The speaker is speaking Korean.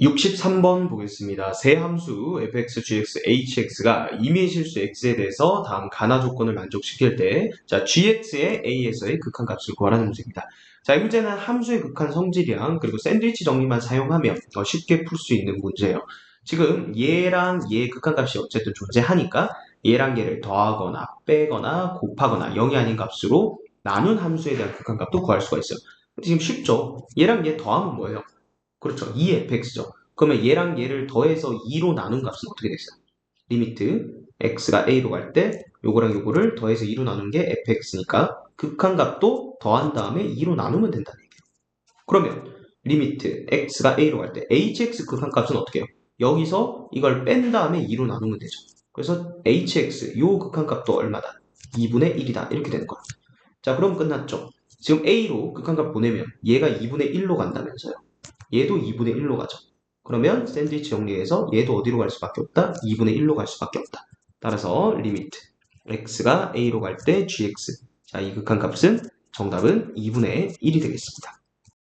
63번 보겠습니다. 세 함수 fx, gx, hx가 임의 실수 x에 대해서 다음 가나 조건을 만족시킬 때 자, gx의 a에서의 극한값을 구하라는 문제입니다. 자, 이 문제는 함수의 극한 성질이랑 그리고 샌드위치 정리만 사용하면 더 쉽게 풀 수 있는 문제예요. 지금 얘랑 얘의 극한값이 어쨌든 존재하니까 얘랑 얘를 더하거나 빼거나 곱하거나 0이 아닌 값으로 나눈 함수에 대한 극한값도 구할 수가 있어요. 지금 쉽죠? 얘랑 얘 더하면 뭐예요? 그렇죠. 2fx죠. 그러면 얘랑 얘를 더해서 2로 나눈 값은 어떻게 되겠어요? 리미트 x가 a로 갈 때 요거랑 요거를 더해서 2로 나눈 게 fx니까 극한값도 더한 다음에 2로 나누면 된다는 얘기예요. 그러면 리미트 x가 a로 갈 때 hx 극한값은 어떻게 해요? 여기서 이걸 뺀 다음에 2로 나누면 되죠. 그래서 hx 요 극한값도 얼마다? 2분의 1이다. 이렇게 되는 거예요. 자, 그럼 끝났죠. 지금 a로 극한값 보내면 얘가 2분의 1로 간다면서요. 얘도 2분의 1로 가죠. 그러면 샌드위치 정리해서 얘도 어디로 갈 수밖에 없다? 2분의 1로 갈 수밖에 없다. 따라서 리미트 x가 a로 갈 때 gx 자, 이 극한 값은 정답은 2분의 1이 되겠습니다.